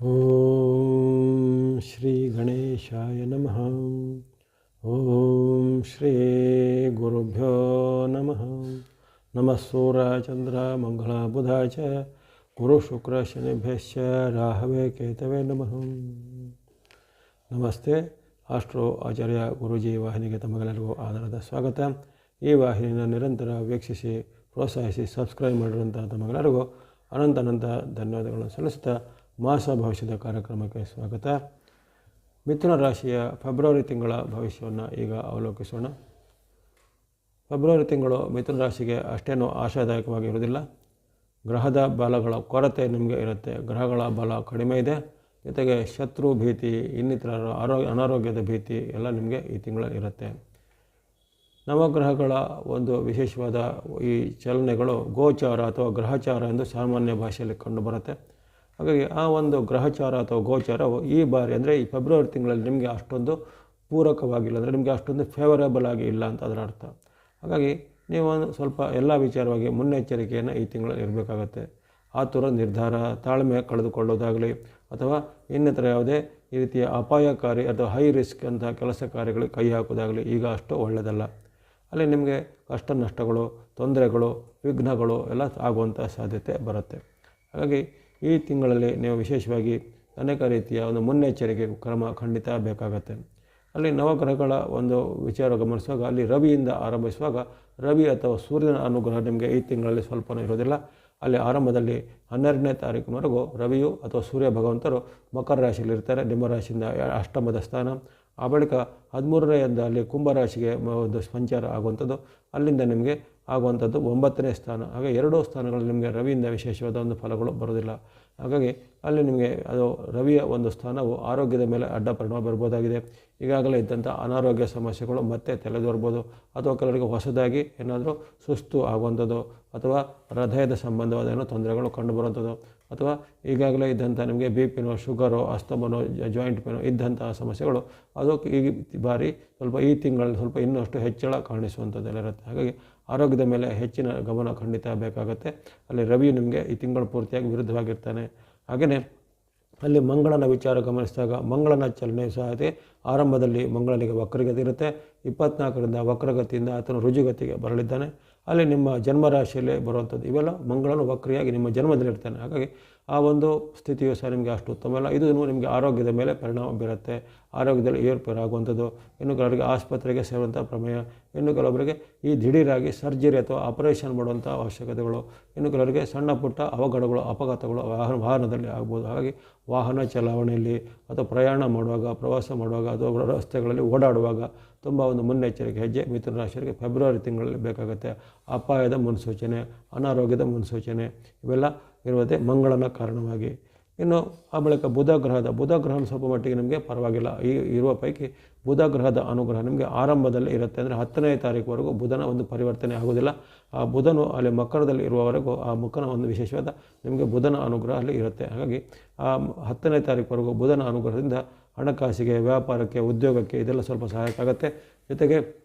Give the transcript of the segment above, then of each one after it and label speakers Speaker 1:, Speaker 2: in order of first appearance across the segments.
Speaker 1: ಓಂ ಶ್ರೀ ಗಣೇಶಾಯ ನಮಃ ಓಂ ಶ್ರೀ ಗುರುಭ್ಯೋ ನಮಃ ನಮಃ ಸೂರ್ಯ ಚಂದ್ರ ಮಂಗಳ ಬುಧ ಚ ಗುರು ಶುಕ್ರ ಶನಿಭ್ಯಶ್ಚ ರಾಹವೇ ಕೇತವೇ ನಮಃ ನಮಸ್ತೆ ಆಸ್ಟ್ರೋ ಆಚಾರ್ಯ ಗುರೂಜಿ ವಾಹಿನಿಗೆ ತಮಗೆಲ್ಲರಿಗೂ ಆಧಾರದ ಸ್ವಾಗತ ಈ ವಾಹಿನಿನ ನಿರಂತರ ವೀಕ್ಷಿಸಿ ಪ್ರೋತ್ಸಾಹಿಸಿ ಸಬ್ಸ್ಕ್ರೈಬ್ ಮಾಡಿರುವಂಥ ತಮಗೆಲ್ಲರಿಗೂ ಅನಂತ ಅನಂತ ಧನ್ಯವಾದಗಳನ್ನು ಸಲ್ಲಿಸುತ್ತಾ ಮಾಸ ಭವಿಷ್ಯದ ಕಾರ್ಯಕ್ರಮಕ್ಕೆ ಸ್ವಾಗತ. ಮಿಥುನ ರಾಶಿಯ ಫೆಬ್ರವರಿ ತಿಂಗಳ ಭವಿಷ್ಯವನ್ನು ಈಗ ಅವಲೋಕಿಸೋಣ. ಫೆಬ್ರವರಿ ತಿಂಗಳು ಮಿಥುನ ರಾಶಿಗೆ ಅಷ್ಟೇನೂ ಆಶಾದಾಯಕವಾಗಿರುವುದಿಲ್ಲ ಗ್ರಹದ ಬಲಗಳ ಕೊರತೆ ನಿಮಗೆ ಇರುತ್ತೆ. ಗ್ರಹಗಳ ಬಲ ಕಡಿಮೆ ಇದೆ. ಜೊತೆಗೆ ಶತ್ರು ಭೀತಿ, ಇನ್ನಿತರ ಆರೋಗ್ಯ ಅನಾರೋಗ್ಯದ ಭೀತಿ ಎಲ್ಲ ನಿಮಗೆ ಈ ತಿಂಗಳಲ್ಲಿ ಇರುತ್ತೆ. ನವಗ್ರಹಗಳ ಒಂದು ವಿಶೇಷವಾದ ಈ ಚಲನೆಗಳು ಗೋಚಾರ ಅಥವಾ ಗ್ರಹಚಾರ ಎಂದು ಸಾಮಾನ್ಯ ಭಾಷೆಯಲ್ಲಿ ಕಂಡುಬರುತ್ತೆ. ಹಾಗಾಗಿ ಆ ಒಂದು ಗ್ರಹಚಾರ ಅಥವಾ ಗೋಚಾರವು ಈ ಬಾರಿ ಅಂದರೆ ಈ ಫೆಬ್ರವರಿ ತಿಂಗಳಲ್ಲಿ ನಿಮಗೆ ಅಷ್ಟೊಂದು ಪೂರಕವಾಗಿಲ್ಲ, ಅಂದರೆ ನಿಮಗೆ ಅಷ್ಟೊಂದು ಫೇವರೇಬಲ್ ಆಗಿ ಇಲ್ಲ ಅಂತ ಅದರ ಅರ್ಥ. ಹಾಗಾಗಿ ನೀವು ಸ್ವಲ್ಪ ಎಲ್ಲ ವಿಚಾರವಾಗಿ ಮುನ್ನೆಚ್ಚರಿಕೆಯನ್ನು ಈ ತಿಂಗಳಲ್ಲಿ ಇರಬೇಕಾಗತ್ತೆ. ಆತುರ ನಿರ್ಧಾರ, ತಾಳ್ಮೆ ಕಳೆದುಕೊಳ್ಳೋದಾಗಲಿ ಅಥವಾ ಇನ್ನಿತರ ಯಾವುದೇ ಈ ರೀತಿಯ ಅಪಾಯಕಾರಿ ಅಥವಾ ಹೈ ರಿಸ್ಕ್ ಅಂತ ಕೆಲಸ ಕಾರ್ಯಗಳಿಗೆ ಕೈ ಹಾಕೋದಾಗಲಿ ಈಗ ಅಷ್ಟು ಒಳ್ಳೆಯದಲ್ಲ ಅಲ್ಲಿ ನಿಮಗೆ ಕಷ್ಟ ನಷ್ಟಗಳು, ತೊಂದರೆಗಳು, ವಿಘ್ನಗಳು ಎಲ್ಲ ಆಗುವಂಥ ಸಾಧ್ಯತೆ ಬರುತ್ತೆ. ಹಾಗಾಗಿ ಈ ತಿಂಗಳಲ್ಲಿ ನೀವು ವಿಶೇಷವಾಗಿ ಅನೇಕ ರೀತಿಯ ಒಂದು ಮುನ್ನೆಚ್ಚರಿಕೆ ಕ್ರಮ ಖಂಡಿತ ಬೇಕಾಗತ್ತೆ. ಅಲ್ಲಿ ನವಗ್ರಹಗಳ ಒಂದು ವಿಚಾರ ಗಮನಿಸುವಾಗ, ಅಲ್ಲಿ ರವಿಯಿಂದ ಆರಂಭಿಸುವಾಗ, ರವಿ ಅಥವಾ ಸೂರ್ಯನ ಅನುಗ್ರಹ ನಿಮಗೆ ಈ ತಿಂಗಳಲ್ಲಿ ಸ್ವಲ್ಪನೂ ಇರೋದಿಲ್ಲ ಅಲ್ಲಿ ಆರಂಭದಲ್ಲಿ ಹನ್ನೆರಡನೇ ತಾರೀಕಿನವರೆಗೂ ರವಿಯು ಅಥವಾ ಸೂರ್ಯ ಭಗವಂತರು ಮಕರ ರಾಶಿಯಲ್ಲಿ ಇರ್ತಾರೆ ನಿಮ್ಮ ರಾಶಿಯಿಂದ ಅಷ್ಟಮದ ಸ್ಥಾನ. ಆ ಬಳಿಕ ಹದಿಮೂರನೆಯಿಂದ ಅಲ್ಲಿ ಕುಂಭರಾಶಿಗೆ ಒಂದು ಸಂಚಾರ ಆಗುವಂಥದ್ದು. ಅಲ್ಲಿಂದ ನಿಮಗೆ ಆಗುವಂಥದ್ದು ಒಂಬತ್ತನೇ ಸ್ಥಾನ. ಹಾಗೆ ಎರಡೂ ಸ್ಥಾನಗಳಲ್ಲಿ ನಿಮಗೆ ರವಿಯಿಂದ ವಿಶೇಷವಾದ ಒಂದು ಫಲಗಳು ಬರೋದಿಲ್ಲ ಹಾಗಾಗಿ ಅಲ್ಲಿ ನಿಮಗೆ ಅದು ರವಿಯ ಒಂದು ಸ್ಥಾನವು ಆರೋಗ್ಯದ ಮೇಲೆ ಅಡ್ಡ ಪರಿಣಾಮ ಬರ್ಬೋದಾಗಿದೆ. ಈಗಾಗಲೇ ಇದ್ದಂಥ ಅನಾರೋಗ್ಯ ಸಮಸ್ಯೆಗಳು ಮತ್ತೆ ತಲೆದೋರ್ಬೋದು ಅಥವಾ ಕೆಲವರಿಗೆ ಹೊಸದಾಗಿ ಏನಾದರೂ ಸುಸ್ತು ಆಗುವಂಥದ್ದು ಅಥವಾ ಹೃದಯದ ಸಂಬಂಧವಾದ ಏನೋ ತೊಂದರೆಗಳು ಕಂಡುಬರುವಂಥದ್ದು ಅಥವಾ ಈಗಾಗಲೇ ಇದ್ದಂಥ ನಿಮಗೆ ಬಿ ಪಿನೋ ಶುಗರೋ ಅಸ್ತಮನೋ ಜಾಯಿಂಟ್ ಪೇನೋ ಇದ್ದಂತಹ ಸಮಸ್ಯೆಗಳು ಅದು ಈ ಬಾರಿ ಸ್ವಲ್ಪ ಈ ತಿಂಗಳಲ್ಲಿ ಸ್ವಲ್ಪ ಇನ್ನಷ್ಟು ಹೆಚ್ಚಳ ಕಾಣಿಸುವಂಥದ್ದೆಲ್ಲ ಇರುತ್ತೆ. ಹಾಗಾಗಿ ಆರೋಗ್ಯದ ಮೇಲೆ ಹೆಚ್ಚಿನ ಗಮನ ಖಂಡಿತ ಬೇಕಾಗುತ್ತೆ. ಅಲ್ಲಿ ರವಿ ನಿಮಗೆ ಈ ತಿಂಗಳು ಪೂರ್ತಿಯಾಗಿ ವಿರುದ್ಧವಾಗಿರ್ತಾನೆ. ಹಾಗೆಯೇ ಅಲ್ಲಿ ಮಂಗಳನ ವಿಚಾರ ಗಮನಿಸಿದಾಗ ಮಂಗಳನ ಚಲನೆ ಸಹ ಆರಂಭದಲ್ಲಿ ಮಂಗಳನಿಗೆ ವಕ್ರಗತಿ ಇರುತ್ತೆ. ಇಪ್ಪತ್ನಾಲ್ಕರಿಂದ ವಕ್ರಗತಿಯಿಂದ ಆತನು ರುಜುಗತಿಗೆ ಬರಲಿದ್ದಾನೆ ಅಲ್ಲಿ ನಿಮ್ಮ ಜನ್ಮರಾಶಿಯಲ್ಲೇ ಬರುವಂಥದ್ದು. ಇವೆಲ್ಲ ಮಂಗಳನು ವಕ್ರಿಯಾಗಿ ನಿಮ್ಮ ಜನ್ಮದಲ್ಲಿ ಇರ್ತಾನೆ. ಹಾಗಾಗಿ ಆ ಒಂದು ಸ್ಥಿತಿಯು ಸಹ ನಿಮಗೆ ಅಷ್ಟು ಉತ್ತಮ ಅಲ್ಲ ಇದು ನಿಮಗೆ ಆರೋಗ್ಯದ ಮೇಲೆ ಪರಿಣಾಮ ಬೀರುತ್ತೆ. ಆರೋಗ್ಯದಲ್ಲಿ ಏರ್ಪೇರು ಆಗುವಂಥದ್ದು ಇನ್ನು ಕೆಲವರಿಗೆ ಆಸ್ಪತ್ರೆಗೆ ಸೇರುವಂಥ ಪ್ರಮೇಯ. ಇನ್ನು ಕೆಲವೊಬ್ಬರಿಗೆ ಈ ದಿಢೀರಾಗಿ ಸರ್ಜರಿ ಅಥವಾ ಆಪರೇಷನ್ ಮಾಡುವಂಥ ಅವಶ್ಯಕತೆಗಳು. ಇನ್ನು ಕೆಲವರಿಗೆ ಸಣ್ಣ ಪುಟ್ಟ ಅವಘಡಗಳು, ಅಪಘಾತಗಳು ವಾಹನ, ವಾಹನದಲ್ಲಿ ಆಗ್ಬೋದು. ಹಾಗಾಗಿ ವಾಹನ ಚಲಾವಣೆಯಲ್ಲಿ ಅಥವಾ ಪ್ರಯಾಣ ಮಾಡುವಾಗ, ಪ್ರವಾಸ ಮಾಡುವಾಗ ಅಥವಾ ರಸ್ತೆಗಳಲ್ಲಿ ಓಡಾಡುವಾಗ ತುಂಬ ಒಂದು ಮುನ್ನೆಚ್ಚರಿಕೆ, ಹೆಜ್ಜೆ, ಮಿಥುನ ರಾಶಿಯವರಿಗೆ ಫೆಬ್ರವರಿ ತಿಂಗಳಲ್ಲಿ ಬೇಕಾಗುತ್ತೆ. ಅಪಾಯದ ಮುನ್ಸೂಚನೆ, ಅನಾರೋಗ್ಯದ ಮುನ್ಸೂಚನೆ ಇವೆಲ್ಲ ಇರುವುದೇ ಮಂಗಳನ ಕಾರಣವಾಗಿ. ಇನ್ನು ಆ ಬಳಿಕ ಬುಧ ಗ್ರಹದ ಬುಧ ಗ್ರಹನ ಸ್ವಲ್ಪ ಮಟ್ಟಿಗೆ ನಿಮಗೆ ಪರವಾಗಿಲ್ಲ. ಈ, ಇರುವ ಪೈಕಿ ಬುಧ ಗ್ರಹದ ಅನುಗ್ರಹ ನಿಮಗೆ ಆರಂಭದಲ್ಲಿ ಇರುತ್ತೆ ಅಂದರೆ ಹತ್ತನೇ ತಾರೀಕುವರೆಗೂ ಬುಧನ ಒಂದು ಪರಿವರ್ತನೆ ಆಗೋದಿಲ್ಲ ಆ ಬುಧನು ಅಲ್ಲಿ ಮಕರದಲ್ಲಿ ಇರುವವರೆಗೂ ಆ ಮುಖನ ಒಂದು ವಿಶೇಷವಾದ ನಿಮಗೆ ಬುಧನ ಅನುಗ್ರಹ ಅಲ್ಲಿ ಇರುತ್ತೆ. ಹಾಗಾಗಿ ಆ ಹತ್ತನೇ ತಾರೀಕುವರೆಗೂ ಬುಧನ ಅನುಗ್ರಹದಿಂದ ಹಣಕಾಸಿಗೆ, ವ್ಯಾಪಾರಕ್ಕೆ, ಉದ್ಯೋಗಕ್ಕೆ ಇದೆಲ್ಲ ಸ್ವಲ್ಪ ಸಹಾಯಕ ಆಗುತ್ತೆ. ಜೊತೆಗೆ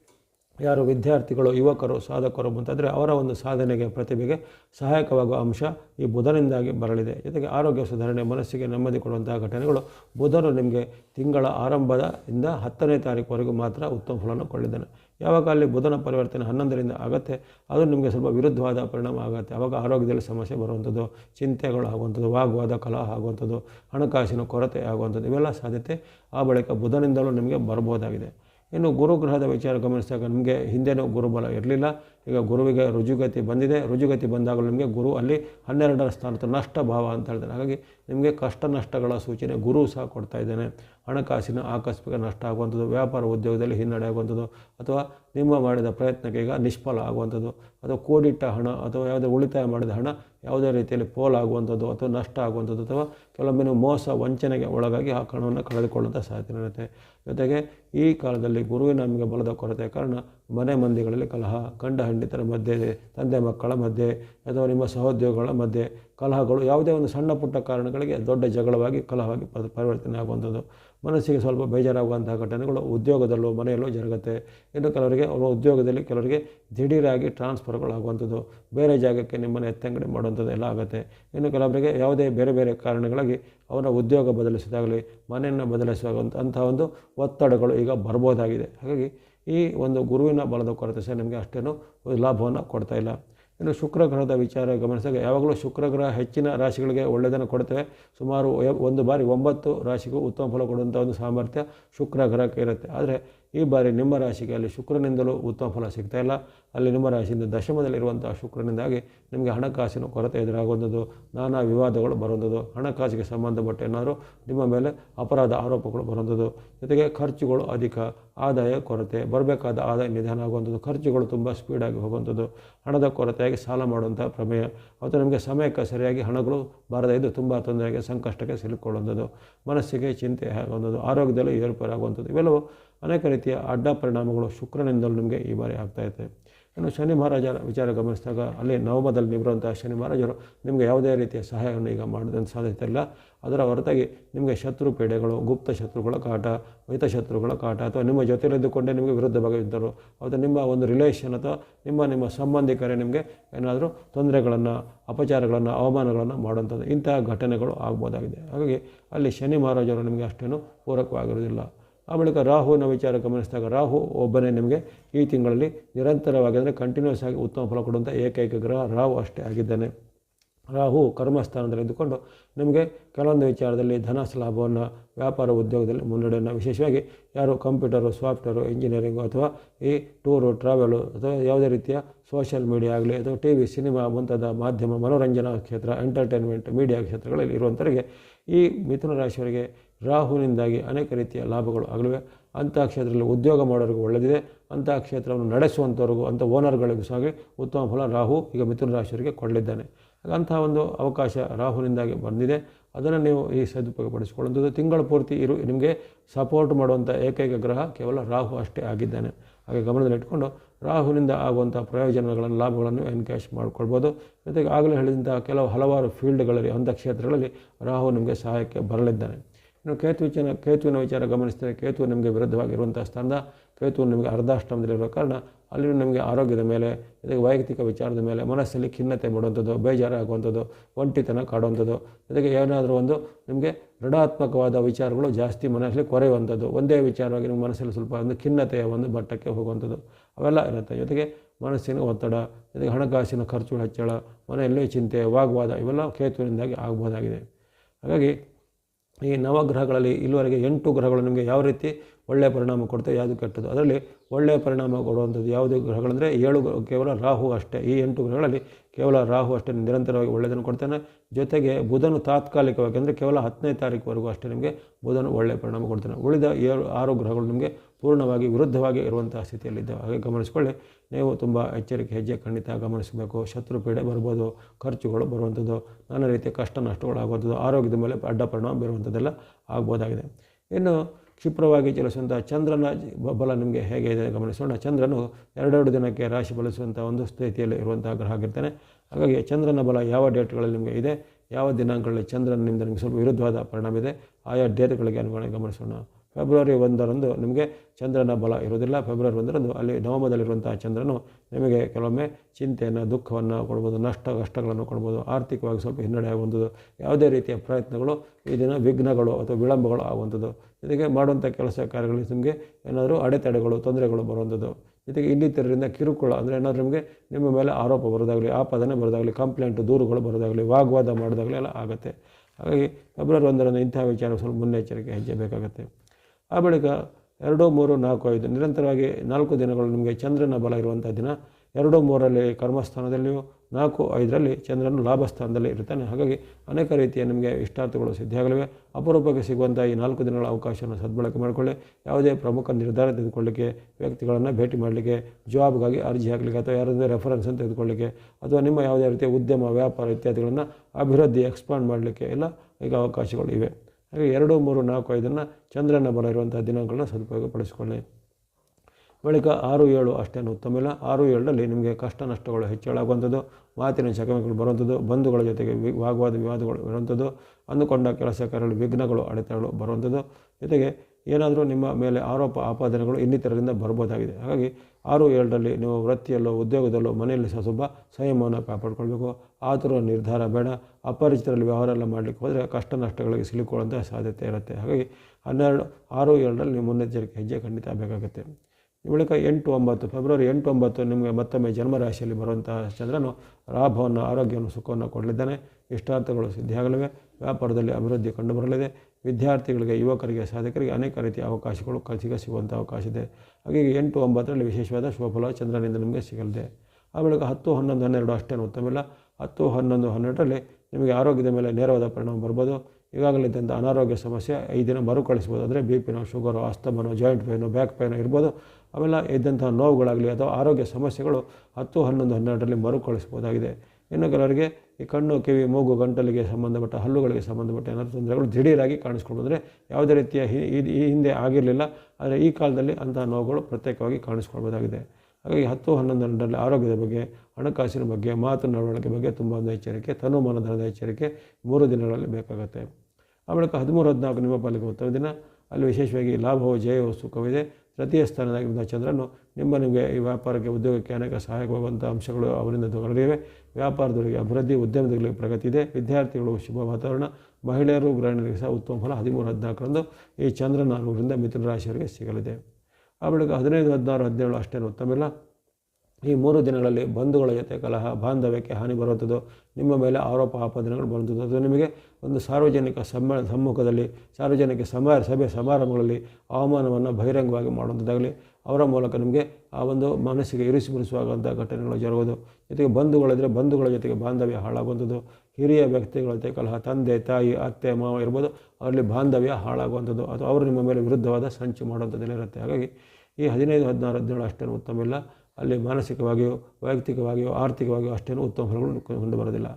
Speaker 1: ಯಾರು ವಿದ್ಯಾರ್ಥಿಗಳು, ಯುವಕರು, ಸಾಧಕರು ಮುಂತಾದರೆ ಅವರ ಒಂದು ಸಾಧನೆಗೆ, ಪ್ರತಿಭೆಗೆ ಸಹಾಯಕವಾಗುವ ಅಂಶ ಈ ಬುಧನಿಂದಾಗಿ ಬರಲಿದೆ. ಜೊತೆಗೆ ಆರೋಗ್ಯ ಸುಧಾರಣೆ, ಮನಸ್ಸಿಗೆ ನೆಮ್ಮದಿ ಕೊಡುವಂತಹ ಘಟನೆಗಳು ಬುಧನು ನಿಮಗೆ ತಿಂಗಳ ಆರಂಭದಿಂದ ಹತ್ತನೇ ತಾರೀಕುವರೆಗೂ ಮಾತ್ರ ಉತ್ತಮ ಫಲವನ್ನು ಕೊಳ್ಳಿದ್ದಾನೆ ಯಾವಾಗ ಅಲ್ಲಿ ಬುಧನ ಪರಿವರ್ತನೆ ಹನ್ನೊಂದರಿಂದ ಆಗುತ್ತೆ, ಅದು ನಿಮಗೆ ಸ್ವಲ್ಪ ವಿರುದ್ಧವಾದ ಪರಿಣಾಮ ಆಗುತ್ತೆ. ಆವಾಗ ಆರೋಗ್ಯದಲ್ಲಿ ಸಮಸ್ಯೆ ಬರುವಂಥದ್ದು, ಚಿಂತೆಗಳು ಆಗುವಂಥದ್ದು, ವಾಗ್ವಾದ, ಕಲಹ ಆಗುವಂಥದ್ದು, ಹಣಕಾಸಿನ ಕೊರತೆ ಆಗುವಂಥದ್ದು, ಇವೆಲ್ಲ ಸಾಧ್ಯತೆ ಆ ಬಳಿಕ ಬುಧನಿಂದಲೂ ನಿಮಗೆ ಬರ್ಬೋದಾಗಿದೆ ಇನ್ನು ಗುರುಗ್ರಹದ ವಿಚಾರ ಗಮನಿಸಿದಾಗ ನಿಮಗೆ ಹಿಂದೆನೂ ಗುರುಬಲ ಇರಲಿಲ್ಲ. ಈಗ ಗುರುವಿಗೆ ರುಜುಗತಿ ಬಂದಿದೆ. ರುಜುಗತಿ ಬಂದಾಗಲೂ ನಿಮಗೆ ಗುರು ಅಲ್ಲಿ ಹನ್ನೆರಡರ ಸ್ಥಾನದ ನಷ್ಟ ಭಾವ ಅಂತ ಹೇಳ್ತಾರೆ ಹಾಗಾಗಿ ನಿಮಗೆ ಕಷ್ಟ ನಷ್ಟಗಳ ಸೂಚನೆ ಗುರು ಸಹ ಕೊಡ್ತಾ ಇದ್ದಾನೆ. ಹಣಕಾಸಿನ ಆಕಸ್ಮಿಕ ನಷ್ಟ ಆಗುವಂಥದ್ದು, ವ್ಯಾಪಾರ ಉದ್ಯೋಗದಲ್ಲಿ ಹಿನ್ನಡೆ ಆಗುವಂಥದ್ದು, ಅಥವಾ ನಿಮ್ಮ ಮಾಡಿದ ಪ್ರಯತ್ನಕ್ಕೆ ಈಗ ನಿಷ್ಫಲ ಆಗುವಂಥದ್ದು, ಅಥವಾ ಕೂಡಿಟ್ಟ ಹಣ, ಅಥವಾ ಯಾವುದೇ ಉಳಿತಾಯ ಮಾಡಿದ ಹಣ ಯಾವುದೇ ರೀತಿಯಲ್ಲಿ ಪೋಲಾಗುವಂಥದ್ದು ಅಥವಾ ನಷ್ಟ ಆಗುವಂಥದ್ದು, ಅಥವಾ ಕೆಲವೊಮ್ಮೆ ನೀವು ಮೋಸ, ವಂಚನೆಗೆ ಒಳಗಾಗಿ ಆ ಹಣವನ್ನು ಕಳೆದುಕೊಳ್ಳುವಂಥ ಸಾಧ್ಯತೆ ಇರುತ್ತೆ. ಜೊತೆಗೆ ಈ ಕಾಲದಲ್ಲಿ ಗುರುವಿನ ನಮಗೆ ಬಲದ ಕೊರತೆ ಕಾರಣ ಮನೆ ಮಂದಿಗಳಲ್ಲಿ ಕಲಹ ಗಂಡ ಹೆಂಡಿತರ ಮಧ್ಯೆ, ತಂದೆ ಮಕ್ಕಳ ಮಧ್ಯೆ, ಅಥವಾ ನಿಮ್ಮ ಸಹೋದ್ಯೋಗಗಳ ಮಧ್ಯೆ ಕಲಹಗಳು ಯಾವುದೇ ಒಂದು ಸಣ್ಣ ಪುಟ್ಟ ಕಾರಣಗಳಿಗೆ ದೊಡ್ಡ ಜಗಳವಾಗಿ, ಕಲಹವಾಗಿ ಪರಿವರ್ತನೆ ಆಗುವಂಥದ್ದು. ಮನಸ್ಸಿಗೆ ಸ್ವಲ್ಪ ಬೇಜಾರಾಗುವಂತಹ ಘಟನೆಗಳು ಉದ್ಯೋಗದಲ್ಲೂ ಮನೆಯಲ್ಲೂ ಜರುಗುತ್ತೆ. ಇನ್ನು ಕೆಲವರಿಗೆ, ಅವರ ಉದ್ಯೋಗದಲ್ಲಿ ಕೆಲವರಿಗೆ ದಿಢೀರಾಗಿ ಟ್ರಾನ್ಸ್ಫರ್ಗಳಾಗುವಂಥದ್ದು ಬೇರೆ ಜಾಗಕ್ಕೆ ನಿಮ್ಮನ್ನು ಎತ್ತಂಗಡಿ ಮಾಡುವಂಥದ್ದು ಎಲ್ಲ ಆಗುತ್ತೆ. ಇನ್ನು ಕೆಲವರಿಗೆ ಯಾವುದೇ ಬೇರೆ ಬೇರೆ ಕಾರಣಗಳಾಗಿ ಅವರ ಉದ್ಯೋಗ ಬದಲಿಸಿದಾಗಲಿ, ಮನೆಯನ್ನು ಬದಲಿಸುವಂಥ ಅಂತಹ ಒಂದು ಒತ್ತಡಗಳು ಈಗ ಬರ್ಬೋದಾಗಿದೆ. ಹಾಗಾಗಿ ಈ ಒಂದು ಗುರುವಿನ ಬಲದ ಕೊರತೆ ಸಹ ನಿಮಗೆ ಅಷ್ಟೇನು ಲಾಭವನ್ನು ಕೊಡ್ತಾ ಇಲ್ಲ. ಇನ್ನು ಶುಕ್ರ ಗ್ರಹದ ವಿಚಾರ ಗಮನಿಸಿದಾಗ ಯಾವಾಗಲೂ ಶುಕ್ರ ಗ್ರಹ ಹೆಚ್ಚಿನ ರಾಶಿಗಳಿಗೆ ಒಳ್ಳೆಯದನ್ನು ಕೊಡ್ತವೆ ಸುಮಾರು ಒಂದು ಬಾರಿ ಒಂಬತ್ತು ರಾಶಿಗೂ ಉತ್ತಮ ಫಲ ಕೊಡುವಂಥ ಒಂದು ಸಾಮರ್ಥ್ಯ ಶುಕ್ರ ಗ್ರಹಕ್ಕೆ ಇರುತ್ತೆ. ಆದರೆ ಈ ಬಾರಿ ನಿಮ್ಮ ರಾಶಿಗೆ ಅಲ್ಲಿ ಶುಕ್ರನಿಂದಲೂ ಉತ್ತಮ ಫಲ ಸಿಗ್ತಾ ಇಲ್ಲ. ಅಲ್ಲಿ ನಿಮ್ಮ ರಾಶಿಯಿಂದ ದಶಮದಲ್ಲಿರುವಂಥ ಶುಕ್ರನಿಂದಾಗಿ ನಿಮಗೆ ಹಣಕಾಸಿನ ಕೊರತೆ ಎದುರಾಗುವಂಥದ್ದು, ನಾನಾ ವಿವಾದಗಳು ಬರುವಂಥದ್ದು, ಹಣಕಾಸಿಗೆ ಸಂಬಂಧಪಟ್ಟ ಏನಾದರೂ ನಿಮ್ಮ ಮೇಲೆ ಅಪರಾಧ ಆರೋಪಗಳು ಬರುವಂಥದ್ದು, ಜೊತೆಗೆ ಖರ್ಚುಗಳು ಅಧಿಕ, ಆದಾಯ ಕೊರತೆ, ಬರಬೇಕಾದ ಆದಾಯ ನಿಧಾನ ಆಗುವಂಥದ್ದು, ಖರ್ಚುಗಳು ತುಂಬ ಸ್ಪೀಡಾಗಿ ಹೋಗುವಂಥದ್ದು, ಹಣದ ಕೊರತೆಯಾಗಿ ಸಾಲ ಮಾಡುವಂಥ ಪ್ರಮೇಯ, ಮತ್ತು ನಮಗೆ ಸಮಯಕ್ಕೆ ಸರಿಯಾಗಿ ಹಣಗಳು ಬಾರದೇ ಇದ್ದು ತುಂಬ ತೊಂದರೆಗೆ, ಸಂಕಷ್ಟಕ್ಕೆ ಸಿಲುಕೊಳ್ಳುವಂಥದ್ದು ಮನಸ್ಸಿಗೆ ಚಿಂತೆ ಆಗುವಂಥದ್ದು, ಆರೋಗ್ಯದಲ್ಲಿ ಏರ್ಪೇರಾಗುವಂಥದ್ದು ಇವೆಲ್ಲವೂ ಅನೇಕ ರೀತಿಯ ಅಡ್ಡ ಪರಿಣಾಮಗಳು ಶುಕ್ರನಿಂದಲೂ ನಿಮಗೆ ಈ ಬಾರಿ ಆಗ್ತಾ ಇದೆ ಇನ್ನು ಶನಿ ಮಹಾರಾಜರ ವಿಚಾರ ಗಮನಿಸಿದಾಗ ಅಲ್ಲಿ ನವಮದಲ್ಲಿ ನಿಬರುವಂಥ ಶನಿ ಮಹಾರಾಜರು ನಿಮಗೆ ಯಾವುದೇ ರೀತಿಯ ಸಹಾಯವನ್ನು ಈಗ ಮಾಡಿದಂಥ ಸಾಧ್ಯತೆ ಇಲ್ಲ. ಅದರ ಹೊರತಾಗಿ ನಿಮಗೆ ಶತ್ರು ಪೀಡೆಗಳು, ಗುಪ್ತ ಶತ್ರುಗಳ ಕಾಟ, ಮಿತ ಶತ್ರುಗಳ ಕಾಟ ಅಥವಾ ನಿಮ್ಮ ಜೊತೆಯಲ್ಲಿದ್ದುಕೊಂಡೇ ನಿಮಗೆ ವಿರುದ್ಧ ಇದ್ದರು ಅಥವಾ ನಿಮ್ಮ ಒಂದು ರಿಲೇಷನ್ ಅಥವಾ ನಿಮ್ಮ ನಿಮ್ಮ ಸಂಬಂಧಿಕರೇ ನಿಮಗೆ ಏನಾದರೂ ತೊಂದರೆಗಳನ್ನು, ಅಪಚಾರಗಳನ್ನು, ಅವಮಾನಗಳನ್ನು ಮಾಡುವಂಥದ್ದು ಇಂತಹ ಘಟನೆಗಳು ಆಗ್ಬೋದಾಗಿದೆ. ಹಾಗಾಗಿ ಅಲ್ಲಿ ಶನಿ ಮಹಾರಾಜರು ನಿಮಗೆ ಅಷ್ಟೇನು ಪೂರಕವಾಗಿರುವುದಿಲ್ಲ. ಆ ಬಳಿಕ ರಾಹುವಿನ ವಿಚಾರ ಗಮನಿಸಿದಾಗ ರಾಹು ಒಬ್ಬನೇ ನಿಮಗೆ ಈ ತಿಂಗಳಲ್ಲಿ ನಿರಂತರವಾಗಿ ಅಂದರೆ ಕಂಟಿನ್ಯೂಸ್ ಆಗಿ ಉತ್ತಮ ಫಲ ಕೊಡುವಂಥ ಏಕೈಕ ಗ್ರಹ ರಾಹು ಅಷ್ಟೇ ಆಗಿದ್ದಾನೆ. ರಾಹು ಕರ್ಮಸ್ಥಾನದಲ್ಲಿ ಇದ್ದುಕೊಂಡು ನಿಮಗೆ ಕೆಲವೊಂದು ವಿಚಾರದಲ್ಲಿ ಧನ ಸ್ಲಾಭವನ್ನು ವ್ಯಾಪಾರ ಉದ್ಯೋಗದಲ್ಲಿ ಮುನ್ನಡೆಯನ್ನು, ವಿಶೇಷವಾಗಿ ಯಾರು ಕಂಪ್ಯೂಟರು ಸಾಫ್ಟ್ವೇರು ಇಂಜಿನಿಯರಿಂಗು ಅಥವಾ ಈ ಟೂರು ಟ್ರಾವೆಲು ಅಥವಾ ಯಾವುದೇ ರೀತಿಯ ಸೋಷಿಯಲ್ ಮೀಡಿಯಾ ಆಗಲಿ ಅಥವಾ ಟಿ ವಿ, ಸಿನಿಮಾ ಮುಂತಾದ ಮಾಧ್ಯಮ, ಮನೋರಂಜನಾ ಕ್ಷೇತ್ರ, ಎಂಟರ್ಟೈನ್ಮೆಂಟ್, ಮೀಡಿಯಾ ಕ್ಷೇತ್ರಗಳಲ್ಲಿ ಇರುವಂಥವರಿಗೆ ಈ ಮಿಥುನ ರಾಶಿಯವರಿಗೆ ರಾಹುವಿನಿಂದಾಗಿ ಅನೇಕ ರೀತಿಯ ಲಾಭಗಳು ಆಗಲಿವೆ. ಅಂಥ ಕ್ಷೇತ್ರದಲ್ಲಿ ಉದ್ಯೋಗ ಮಾಡೋರಿಗೂ ಒಳ್ಳೆಯದಿದೆ ಅಂಥ ಕ್ಷೇತ್ರವನ್ನು ನಡೆಸುವಂಥವ್ರಿಗೂ, ಅಂಥ ಓನರ್ಗಳಿಗೂ ಸಹ ಉತ್ತಮ ಫಲ ರಾಹು ಈಗ ಮಿಥುನ ರಾಶಿಯವರಿಗೆ ಕೊಡಲಿದ್ದಾನೆ. ಅಂತಹ ಒಂದು ಅವಕಾಶ ರಾಹುವಿನಿಂದಾಗಿ ಬಂದಿದೆ. ಅದನ್ನು ನೀವು ಈ ಸದುಪಯೋಗಪಡಿಸಿಕೊಳ್ಳುವಂಥದ್ದು. ತಿಂಗಳ ಪೂರ್ತಿ ಇರು, ನಿಮಗೆ ಸಪೋರ್ಟ್ ಮಾಡುವಂಥ ಏಕೈಕ ಗ್ರಹ ಕೇವಲ ರಾಹು ಅಷ್ಟೇ ಆಗಿದ್ದಾನೆ. ಹಾಗೆ ಗಮನದಲ್ಲಿಟ್ಕೊಂಡು ರಾಹುವಿನಿಂದ ಆಗುವಂಥ ಪ್ರಯೋಜನಗಳನ್ನು, ಲಾಭಗಳನ್ನು ಎನ್ಕ್ಯಾಶ್ ಮಾಡ್ಕೊಳ್ಬೋದು. ಜೊತೆಗೆ ಆಗಲೇ ಹೇಳಿದಂಥ ಕೆಲವು ಹಲವಾರು ಫೀಲ್ಡ್ಗಳಲ್ಲಿ ಅಂಥ ಕ್ಷೇತ್ರಗಳಲ್ಲಿ ರಾಹು ನಿಮಗೆ ಸಹಾಯಕ್ಕೆ ಬರಲಿದ್ದಾನೆ ಇನ್ನು ವಿಚಾರ, ಕೇತುವಿನ ವಿಚಾರ ಗಮನಿಸಿದರೆ ಕೇತು ನಿಮಗೆ ವಿರುದ್ಧವಾಗಿರುವಂಥ ಸ್ಥಾನದ, ಕೇತು ನಿಮಗೆ ಅರ್ಧಾಷ್ಟಮದಲ್ಲಿರುವ ಕಾರಣ ಅಲ್ಲಿ ನಿಮಗೆ ಆರೋಗ್ಯದ ಮೇಲೆ, ಜೊತೆಗೆ ವೈಯಕ್ತಿಕ ವಿಚಾರದ ಮೇಲೆ, ಮನಸ್ಸಲ್ಲಿ ಖಿನ್ನತೆ ಮಾಡುವಂಥದ್ದು, ಬೇಜಾರಾಗುವಂಥದ್ದು, ಒಂಟಿತನ ಕಾಡುವಂಥದ್ದು, ಜೊತೆಗೆ ಏನಾದರೂ ಒಂದು ನಿಮಗೆ ಋಣಾತ್ಮಕವಾದ ವಿಚಾರಗಳು ಜಾಸ್ತಿ ಮನಸ್ಸಲ್ಲಿ ಕೊರೆಯುವಂಥದ್ದು, ಒಂದೇ ವಿಚಾರವಾಗಿ ನಿಮ್ಮ ಮನಸ್ಸಲ್ಲಿ ಸ್ವಲ್ಪ ಒಂದು ಖಿನ್ನತೆಯ ಒಂದು ಮಟ್ಟಕ್ಕೆ ಹೋಗುವಂಥದ್ದು. ಅವೆಲ್ಲ ಇರುತ್ತೆ. ಜೊತೆಗೆ ಮನಸ್ಸಿನ ಒತ್ತಡ, ಜೊತೆಗೆ ಹಣಕಾಸಿನ ಖರ್ಚು ಹೆಚ್ಚಳ ಮನೆಯಲ್ಲೇ ಚಿಂತೆ, ವಾಗ್ವಾದ ಇವೆಲ್ಲ ಕೇತುವಿನಿಂದಾಗಿ ಆಗ್ಬೋದಾಗಿದೆ. ಹಾಗಾಗಿ ಈ ನವಗ್ರಹಗಳಲ್ಲಿ ಇಲ್ಲಿವರೆಗೆ ಎಂಟು ಗ್ರಹಗಳು ನಿಮಗೆ ಯಾವ ರೀತಿ ಒಳ್ಳೆಯ ಪರಿಣಾಮ ಕೊಡ್ತವೆ ಯಾವುದು ಕೆಟ್ಟದ್ದು? ಅದರಲ್ಲಿ ಒಳ್ಳೆಯ ಪರಿಣಾಮ ಕೊಡುವಂಥದ್ದು ಯಾವುದೇ ಗ್ರಹಗಳಂದರೆ ಏಳು ಕೇವಲ ರಾಹು ಅಷ್ಟೇ. ಈ ಎಂಟು ಗ್ರಹಗಳಲ್ಲಿ ಕೇವಲ ರಾಹು ಅಷ್ಟೇ ನಿರಂತರವಾಗಿ ಒಳ್ಳೆಯದನ್ನು ಕೊಡ್ತಾನೆ. ಜೊತೆಗೆ ಬುಧನು ತಾತ್ಕಾಲಿಕವಾಗಿ, ಅಂದರೆ ಕೇವಲ ಹತ್ತನೇ ತಾರೀಕುವರೆಗೂ ಅಷ್ಟೇ ನಿಮಗೆ ಬುಧನು ಒಳ್ಳೆಯ ಪರಿಣಾಮ ಕೊಡ್ತಾನೆ. ಉಳಿದ ಏಳು, ಆರು ಗ್ರಹಗಳು ನಿಮಗೆ ಪೂರ್ಣವಾಗಿ ವಿರುದ್ಧವಾಗಿ ಇರುವಂತಹ ಸ್ಥಿತಿಯಲ್ಲಿದ್ದಾವೆ. ಹಾಗೆ ಗಮನಿಸಿಕೊಳ್ಳಿ, ನೀವು ತುಂಬ ಎಚ್ಚರಿಕೆ, ಹೆಜ್ಜೆ ಖಂಡಿತ ಗಮನಿಸಬೇಕು. ಶತ್ರು ಪೀಡೆ ಬರ್ಬೋದು, ಖರ್ಚುಗಳು ಬರುವಂಥದ್ದು, ನಾನಾ ರೀತಿಯ ಕಷ್ಟ ನಷ್ಟಗಳಾಗುವಂಥದ್ದು ಆರೋಗ್ಯದ ಮೇಲೆ ಅಡ್ಡ ಪರಿಣಾಮ ಬೀರುವಂಥದ್ದೆಲ್ಲ ಆಗ್ಬೋದಾಗಿದೆ. ಇನ್ನು ಕ್ಷಿಪ್ರವಾಗಿ ಚಲಿಸುವಂಥ ಚಂದ್ರನ ಬಲ ನಿಮಗೆ ಹೇಗೆ ಇದೆ ಗಮನಿಸೋಣ. ಚಂದ್ರನು ಎರಡೆರಡು ದಿನಕ್ಕೆ ರಾಶಿ ಬಳಸುವಂಥ ಒಂದು ಸ್ಥಿತಿಯಲ್ಲಿ ಇರುವಂಥ ಗ್ರಹ ಆಗಿರ್ತಾನೆ. ಹಾಗಾಗಿ ಚಂದ್ರನ ಬಲ ಯಾವ ಡೇಟ್ಗಳಲ್ಲಿ ನಿಮಗೆ ಇದೆ, ಯಾವ ದಿನಾಂಕಗಳಲ್ಲಿ ಚಂದ್ರನಿಂದ ನಿಮಗೆ ಸ್ವಲ್ಪ ವಿರುದ್ಧವಾದ ಪರಿಣಾಮ ಇದೆ, ಆಯಾ ಡೇಟ್ಗಳಿಗೆ ಅನುಗುಣ ಗಮನಿಸೋಣ. ಫೆಬ್ರವರಿ ಒಂದರಂದು ನಿಮಗೆ ಚಂದ್ರನ ಬಲ ಇರೋದಿಲ್ಲ ಫೆಬ್ರವರಿ ಒಂದರಂದು ಅಲ್ಲಿ ನವಮದಲ್ಲಿರುವಂಥ ಚಂದ್ರನು ನಿಮಗೆ ಕೆಲವೊಮ್ಮೆ ಚಿಂತೆಯನ್ನು, ದುಃಖವನ್ನು ಕೊಡ್ಬೋದು, ನಷ್ಟ ಕಷ್ಟಗಳನ್ನು ಕೊಡ್ಬೋದು, ಆರ್ಥಿಕವಾಗಿ ಸ್ವಲ್ಪ ಹಿನ್ನಡೆ ಆಗುವಂಥದ್ದು, ಯಾವುದೇ ರೀತಿಯ ಪ್ರಯತ್ನಗಳು ಈ ವಿಘ್ನಗಳು ಅಥವಾ ವಿಳಂಬಗಳು ಆಗುವಂಥದ್ದು. ಜೊತೆಗೆ ಮಾಡುವಂಥ ಕೆಲಸ ಕಾರ್ಯಗಳಲ್ಲಿ ನಿಮಗೆ ಏನಾದರೂ ಅಡೆತಡೆಗಳು, ತೊಂದರೆಗಳು ಬರುವಂಥದ್ದು. ಜೊತೆಗೆ ಇನ್ನಿತರರಿಂದ ಕಿರುಕುಳ ಅಂದರೆ ಏನಾದರೂ ನಿಮಗೆ ನಿಮ್ಮ ಮೇಲೆ ಆರೋಪ ಬರೋದಾಗಲಿ, ಆಪಾದನೆ ಬರೋದಾಗಲಿ ಕಂಪ್ಲೇಂಟ್ ದೂರುಗಳು ಬರೋದಾಗಲಿ, ವಾಗ್ವಾದ ಮಾಡೋದಾಗಲಿ ಎಲ್ಲ ಆಗುತ್ತೆ. ಹಾಗಾಗಿ ಫೆಬ್ರವರಿ ಒಂದರಂದು ಇಂತಹ ವಿಚಾರ ಸ್ವಲ್ಪ ಮುನ್ನೆಚ್ಚರಿಕೆ ಹೆಜ್ಜೆ ಬೇಕಾಗುತ್ತೆ. ಆ ಬಳಿಕ ಎರಡು, ಮೂರು, ನಾಲ್ಕು, ಐದು, ನಿರಂತರವಾಗಿ ನಾಲ್ಕು ದಿನಗಳು ನಿಮಗೆ ಚಂದ್ರನ ಬಲ ಇರುವಂಥ ದಿನ. ಎರಡು, ಮೂರರಲ್ಲಿ ಕರ್ಮಸ್ಥಾನದಲ್ಲಿಯೂ ನಾಲ್ಕು, ಐದರಲ್ಲಿ ಚಂದ್ರನು ಲಾಭಸ್ಥಾನದಲ್ಲಿ ಇರ್ತಾನೆ. ಹಾಗಾಗಿ ಅನೇಕ ರೀತಿಯ ನಿಮಗೆ ಇಷ್ಟಾರ್ಥಗಳು ಸಿದ್ಧಿಯಾಗಲಿವೆ. ಅಪರೂಪಕ್ಕೆ ಸಿಗುವಂಥ ಈ ನಾಲ್ಕು ದಿನಗಳ ಅವಕಾಶವನ್ನು ಸದ್ಬಳಕೆ ಮಾಡಿಕೊಳ್ಳಿ. ಯಾವುದೇ ಪ್ರಮುಖ ನಿರ್ಧಾರ ತೆಗೆದುಕೊಳ್ಳಿಕ್ಕೆ, ವ್ಯಕ್ತಿಗಳನ್ನು ಭೇಟಿ ಮಾಡಲಿಕ್ಕೆ, ಜಾಬ್ಗಾಗಿ ಅರ್ಜಿ ಹಾಕಲಿಕ್ಕೆ ಅಥವಾ ಯಾರಾದರೂ ರೆಫರೆನ್ಸ್ ಅಂತ ತೆಗೆದುಕೊಳ್ಳಿಕ್ಕೆ ಅಥವಾ ನಿಮ್ಮ ಯಾವುದೇ ರೀತಿಯ ಉದ್ಯಮ, ವ್ಯಾಪಾರ ಇತ್ಯಾದಿಗಳನ್ನು ಅಭಿವೃದ್ಧಿ ಎಕ್ಸ್ಪಾಂಡ್ ಮಾಡಲಿಕ್ಕೆ ಎಲ್ಲ ಈಗ ಅವಕಾಶಗಳು ಇವೆ. ಹಾಗೆ ಎರಡು, ಮೂರು, ನಾಲ್ಕು, ಐದನ್ನು ಚಂದ್ರನ ಬಲ ಇರುವಂಥ ದಿನಗಳನ್ನು ಸದುಪಯೋಗಪಡಿಸಿಕೊಳ್ಳಿ. ಬಳಿಕ ಆರು, ಏಳು ಅಷ್ಟೇನು ಉತ್ತಮ ಇಲ್ಲ. ಆರು, ಏಳರಲ್ಲಿ ನಿಮಗೆ ಕಷ್ಟ ನಷ್ಟಗಳು ಹೆಚ್ಚಳಾಗುವಂಥದ್ದು ಮಾತಿನ ಚಕಮಕಿಗಳು ಬರುವಂಥದ್ದು, ಬಂಧುಗಳ ಜೊತೆಗೆ ವಾಗ್ವಾದ ವಿವಾದಗಳು ಇರುವಂಥದ್ದು, ಅಂದುಕೊಂಡ ಕೆಲಸ ಕಾರ್ಯಗಳು, ವಿಘ್ನಗಳು, ಅಡೆತಡೆಗಳು ಬರುವಂಥದ್ದು. ಜೊತೆಗೆ ಏನಾದರೂ ನಿಮ್ಮ ಮೇಲೆ ಆರೋಪ, ಆಪಾದನೆಗಳು ಇನ್ನಿತರರಿಂದ ಬರ್ಬೋದಾಗಿದೆ ಹಾಗಾಗಿ ಆರು, ಏಳರಲ್ಲಿ ನೀವು ವೃತ್ತಿಯಲ್ಲೋ, ಉದ್ಯೋಗದಲ್ಲೋ, ಮನೆಯಲ್ಲಿ ಸಹ ಸ್ವಲ್ಪ ಸಂಯಮವನ್ನು ಕಾಪಾಡಿಕೊಳ್ಬೇಕು. ಆತುರ ನಿರ್ಧಾರ ಬೇಡ, ಅಪರಿಚಿತರಲ್ಲಿ ವ್ಯವಹಾರ ಎಲ್ಲ ಮಾಡಲಿಕ್ಕೆ ಹೋದರೆ ಕಷ್ಟ ನಷ್ಟಗಳಿಗೆ ಸಿಲುಕೊಳ್ಳುವಂಥ ಸಾಧ್ಯತೆ ಇರುತ್ತೆ. ಹಾಗಾಗಿ ಹನ್ನೆರಡು, ಆರು ಎರಡರಲ್ಲಿ ನೀವು ಮುನ್ನೆಚ್ಚರಿಕೆ ಹೆಜ್ಜೆ ಖಂಡಿತ ಬೇಕಾಗುತ್ತೆ ಬಳಿಕ ಎಂಟು, ಒಂಬತ್ತು ಫೆಬ್ರವರಿ ಎಂಟು, ಒಂಬತ್ತು ನಿಮಗೆ ಮತ್ತೊಮ್ಮೆ ಜನ್ಮರಾಶಿಯಲ್ಲಿ ಬರುವಂತಹ ಚಂದ್ರನು ಲಾಭವನ್ನು ಆರೋಗ್ಯವನ್ನು, ಸುಖವನ್ನು ಕೊಡಲಿದ್ದಾನೆ. ಇಷ್ಟಾರ್ಥಗಳು ಸಿದ್ಧಿಯಾಗಲಿವೆ. ವ್ಯಾಪಾರದಲ್ಲಿ ಅಭಿವೃದ್ಧಿ ಕಂಡುಬರಲಿದೆ. ವಿದ್ಯಾರ್ಥಿಗಳಿಗೆ, ಯುವಕರಿಗೆ, ಸಾಧಕರಿಗೆ ಅನೇಕ ರೀತಿಯ ಅವಕಾಶಗಳು ಸಿಗ ಸಿಗುವಂಥ ಅವಕಾಶ ಇದೆ. ಹಾಗಾಗಿ ಎಂಟು, ಒಂಬತ್ತರಲ್ಲಿ ವಿಶೇಷವಾದ ಶುಭಫಲ ಚಂದ್ರನಿಂದ ನಿಮಗೆ ಸಿಗಲಿದೆ. ಆ ಬಳಿಕ ಹತ್ತು, ಹನ್ನೊಂದು, ಹನ್ನೆರಡು ಅಷ್ಟೇನು ಉತ್ತಮಿಲ್ಲ ಹತ್ತು ಹನ್ನೊಂದು ಹನ್ನೆರಡರಲ್ಲಿ ನಿಮಗೆ ಆರೋಗ್ಯದ ಮೇಲೆ ನೇರವಾದ ಪರಿಣಾಮ ಬರ್ಬೋದು. ಈಗಾಗಲೇ ಇದ್ದಂಥ ಅನಾರೋಗ್ಯ ಸಮಸ್ಯೆ ಐದು ದಿನ ಮರುಕಳಿಸ್ಬೋದು ಅಂದರೆ ಬಿ ಪಿನೋ ಶುಗರು ಅಸ್ತಮನೋ ಜಾಯಿಂಟ್ ಪೇನು ಬ್ಯಾಕ್ ಪೇನು ಇರ್ಬೋದು. ಅವೆಲ್ಲ ಇದ್ದಂಥ ನೋವುಗಳಾಗಲಿ ಅಥವಾ ಆರೋಗ್ಯ ಸಮಸ್ಯೆಗಳು ಹತ್ತು ಹನ್ನೊಂದು ಹನ್ನೆರಡರಲ್ಲಿ ಮರುಕಳಿಸ್ಬೋದಾಗಿದೆ ಇನ್ನು ಕೆಲವರಿಗೆ ಈ ಕಣ್ಣು, ಕಿವಿ, ಮೂಗು, ಗಂಟಲಿಗೆ ಸಂಬಂಧಪಟ್ಟ ಹಲ್ಲುಗಳಿಗೆ ಸಂಬಂಧಪಟ್ಟ ಏನಾದರೂ ತೊಂದರೆಗಳು ದಿಢೀರಾಗಿ ಕಾಣಿಸ್ಕೊಳ್ಬೋದು ಅಂದರೆ ಯಾವುದೇ ರೀತಿಯ ಈ ಹಿಂದೆ ಆಗಿರಲಿಲ್ಲ. ಆದರೆ ಈ ಕಾಲದಲ್ಲಿ ಅಂತಹ ನೋವುಗಳು ಪ್ರತ್ಯೇಕವಾಗಿ ಕಾಣಿಸ್ಕೊಳ್ಬೋದಾಗಿದೆ. ಹಾಗಾಗಿ ಹತ್ತು ಹನ್ನೊಂದು ಹನ್ನೆರಡರಲ್ಲಿ ಆರೋಗ್ಯದ ಬಗ್ಗೆ, ಹಣಕಾಸಿನ ಬಗ್ಗೆ, ಮಾತು ನಡವಳಿಕೆ ಬಗ್ಗೆ ತುಂಬ ಒಂದು ಎಚ್ಚರಿಕೆ ತನುಮಾನಧನದ ಎಚ್ಚರಿಕೆ ಮೂರು ದಿನಗಳಲ್ಲಿ ಬೇಕಾಗುತ್ತೆ. ಆ ಬಳಿಕ ಹದಿಮೂರು ಹದಿನಾಲ್ಕು ನಿಮ್ಮ ಪಾಲಿಗೆ ಉತ್ತಮ ದಿನ. ಅಲ್ಲಿ ವಿಶೇಷವಾಗಿ ಲಾಭವು ಜಯವು ಸುಖವಿದೆ. ತೃತೀಯ ಸ್ಥಾನದಾಗಿರುವಂಥ ಚಂದ್ರನು ನಿಮ್ಮ ನಿಮಗೆ ಈ ವ್ಯಾಪಾರಕ್ಕೆ, ಉದ್ಯೋಗಕ್ಕೆ ಅನೇಕ ಸಹಾಯಕವಾಗುವಂಥ ಅಂಶಗಳು ಅವರಿಂದ ದೊರೆಯಲಿವೆ ವ್ಯಾಪಾರದವರಿಗೆ ಅಭಿವೃದ್ಧಿ ಉದ್ಯಮದಲ್ಲಿ ಪ್ರಗತಿ ಇದೆ. ವಿದ್ಯಾರ್ಥಿಗಳು ಶುಭ ವಾತಾವರಣ. ಮಹಿಳೆಯರು, ಗೃಹಿಣಿಯರಿಗೆ ಸಹ ಉತ್ತಮ ಫಲ ಹದಿಮೂರು ಹದಿನಾಲ್ಕರಂದು ಈ ಚಂದ್ರನ ಅನುಗ್ರಹದಿಂದ ಮಿಥುನ ರಾಶಿಯವರಿಗೆ ಸಿಗಲಿದೆ. ಆ ಬಳಿಕ ಹದಿನೈದು, ಹದಿನಾರು, ಹದಿನೇಳು ಅಷ್ಟೇನು ಉತ್ತಮಿಲ್ಲ. ಈ ಮೂರು ದಿನಗಳಲ್ಲಿ ಬಂಧುಗಳ ಜೊತೆ ಕಲಹ, ಬಾಂಧವ್ಯಕ್ಕೆ ಹಾನಿ ಬರುವಂಥದ್ದು ನಿಮ್ಮ ಮೇಲೆ ಆರೋಪ ಆಪಾದನೆಗಳು ಬರುವಂಥದ್ದು ಅದು ನಿಮಗೆ ಒಂದು ಸಾರ್ವಜನಿಕ ಸಮ್ಮ ಸಮ್ಮುಖದಲ್ಲಿ, ಸಾರ್ವಜನಿಕ ಸಮ ಸಭೆ ಸಮಾರಂಭಗಳಲ್ಲಿ ಅವಮಾನವನ್ನು ಬಹಿರಂಗವಾಗಿ ಮಾಡುವಂಥದ್ದಾಗಲಿ, ಅವರ ಮೂಲಕ ನಿಮಗೆ ಆ ಒಂದು ಮನಸ್ಸಿಗೆ ಇರಿಸಿ ಮುರಿಸುವಾಗುವಂಥ ಘಟನೆಗಳು ಜರುಗೋದು ಜೊತೆಗೆ ಬಂಧುಗಳಿದ್ದರೆ ಬಂಧುಗಳ ಜೊತೆಗೆ ಬಾಂಧವ್ಯ ಹಾಳಾಗುವಂಥದ್ದು. ಹಿರಿಯ ವ್ಯಕ್ತಿಗಳ ಜೊತೆ ಕಲಹ ತಂದೆ, ತಾಯಿ, ಅತ್ತೆ, ಮಾವ ಇರ್ಬೋದು, ಅವರಲ್ಲಿ ಬಾಂಧವ್ಯ ಹಾಳಾಗುವಂಥದ್ದು. ಅಥವಾ ಅವರು ನಿಮ್ಮ ಮೇಲೆ ವಿರುದ್ಧವಾದ ಸಂಚು ಮಾಡುವಂಥದ್ದೆಲ್ಲ ಇರುತ್ತೆ. ಹಾಗಾಗಿ ಈ ಹದಿನೈದು, ಹದಿನಾರು, ಹದಿನೇಳು ಅಷ್ಟೇನು ಉತ್ತಮ ಇಲ್ಲ. ಅಲ್ಲಿ ಮಾನಸಿಕವಾಗಿಯೋ, ವೈಯಕ್ತಿಕವಾಗಿಯೋ, ಆರ್ಥಿಕವಾಗಿಯೋ ಅಷ್ಟೇನು ಉತ್ತಮ ಫಲಗಳು ಕಂಡು ಬರೋದಿಲ್ಲ.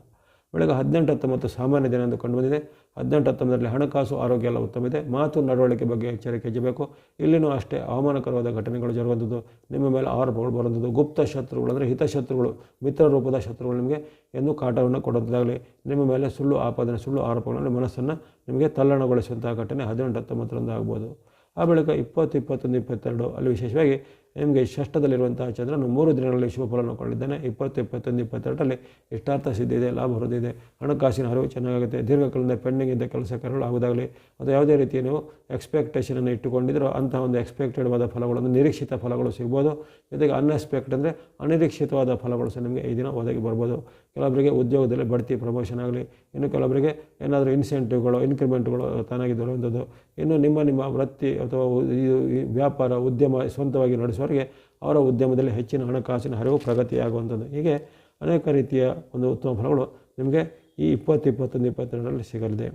Speaker 1: ಬೆಳಗ್ಗೆ ಹದಿನೆಂಟು ಹತ್ತೊಂಬತ್ತು ಸಾಮಾನ್ಯ ದಿನ ಎಂದು ಕಂಡುಬಂದಿದೆ ಹದಿನೆಂಟು, ಹತ್ತೊಂಬತ್ತರಲ್ಲಿ ಹಣಕಾಸು, ಆರೋಗ್ಯ ಎಲ್ಲ ಉತ್ತಮ ಇದೆ ಮಾತು, ನಡವಳಿಕೆ ಬಗ್ಗೆ ಎಚ್ಚರಿಕೆ ಹೆಚ್ಚಬೇಕು ಇಲ್ಲಿನೂ ಅಷ್ಟೇ ಅವಮಾನಕರವಾದ ಘಟನೆಗಳು ಜರುಗುವಂಥದ್ದು. ನಿಮ್ಮ ಮೇಲೆ ಆರೋಪಗಳು ಬರುವಂಥದ್ದು. ಗುಪ್ತ ಶತ್ರುಗಳು ಅಂದರೆ ಹಿತಶತ್ರುಗಳು ಮಿತ್ರ ರೂಪದ ಶತ್ರುಗಳು ನಿಮಗೆ ಎಂದು ಕಾಟವನ್ನು ಕೊಡುವಂಥದ್ದಾಗಲಿ. ನಿಮ್ಮ ಮೇಲೆ ಸುಳ್ಳು ಆಪಾದನೆ, ಸುಳ್ಳು ಆರೋಪಗಳನ್ನು ಮನಸ್ಸನ್ನು ನಿಮಗೆ ತಲ್ಲಣಗೊಳಿಸುವಂತಹ ಘಟನೆ ಹದಿನೆಂಟು, ಹತ್ತೊಂಬತ್ತರಂದು ಆಗ್ಬೋದು. ಆ ಬಳಿಕ ಇಪ್ಪತ್ತು, ಇಪ್ಪತ್ತೊಂದು, ಇಪ್ಪತ್ತೆರಡು ಅಲ್ಲಿ ವಿಶೇಷವಾಗಿ ನಿಮಗೆ ಷಷ್ಠದಲ್ಲಿರುವಂತಹ ಚಂದ್ರನು ಮೂರು ದಿನಗಳಲ್ಲಿ ಶುಭ ಫಲವನ್ನು ಕೊಂಡಿದ್ದಾನೆ ಇಪ್ಪತ್ತು, ಇಪ್ಪತ್ತೊಂದು, ಇಪ್ಪತ್ತೆರಡರಲ್ಲಿ ಇಷ್ಟಾರ್ಥ ಸಿದ್ಧ ಇದೆ, ಲಾಭ ಹೊರದಿದೆ ಹಣಕಾಸಿನ ಹರಿವು ಚೆನ್ನಾಗುತ್ತೆ ದೀರ್ಘಕಾಲದಿಂದ ಪೆಂಡಿಂಗ್ ಇದ್ದ ಕೆಲಸ ಕಾರ್ಯಗಳು ಆಗುವುದಾಗಲಿ ಅಥವಾ ಯಾವುದೇ ರೀತಿಯ ನೀವು ಎಕ್ಸ್ಪೆಕ್ಟೇಷನನ್ನು ಇಟ್ಟುಕೊಂಡಿದ್ರೋ ಅಂತಹ ಒಂದು ಎಕ್ಸ್ಪೆಕ್ಟೆಡ್ ಆದ ಫಲಗಳು ನಿರೀಕ್ಷಿತ ಫಲಗಳು ಸಿಗ್ಬೋದು. ಜೊತೆಗೆ ಅನ್ಎಕ್ಸ್ಪೆಕ್ಟ್ ಅಂದರೆ ಅನಿರೀಕ್ಷಿತವಾದ ಫಲಗಳು ಸಹ ನಿಮಗೆ ಈ ದಿನ ಒದಗಿ ಬರ್ಬೋದು. ಕೆಲವೊಬ್ಬರಿಗೆ ಉದ್ಯೋಗದಲ್ಲಿ ಬಡ್ತಿ ಪ್ರಮೋಷನ್ ಆಗಲಿ, ಇನ್ನು ಕೆಲವೊಬ್ಬರಿಗೆ ಏನಾದರೂ ಇನ್ಸೆಂಟಿವ್ಗಳು ಇನ್ಕ್ರಿಮೆಂಟ್ಗಳು ತಾನಾಗಿ ದೊರೆಯುವಂಥದ್ದು ಇನ್ನು ನಿಮ್ಮ ನಿಮ್ಮ ವೃತ್ತಿ ಅಥವಾ ಈ ವ್ಯಾಪಾರ, ಉದ್ಯಮ ಸ್ವಂತವಾಗಿ ನಡೆಸುವವರಿಗೆ ಅವರ ಉದ್ಯಮದಲ್ಲಿ ಹೆಚ್ಚಿನ ಹಣಕಾಸಿನ ಹರಿವು ಪ್ರಗತಿಯಾಗುವಂಥದ್ದು. ಹೀಗೆ ಅನೇಕ ರೀತಿಯ ಒಂದು ಉತ್ತಮ ಫಲಗಳು ನಿಮಗೆ ಈ ಇಪ್ಪತ್ತು, ಇಪ್ಪತ್ತೊಂದು, ಇಪ್ಪತ್ತೆರಡರಲ್ಲಿ ಸಿಗಲಿದೆ.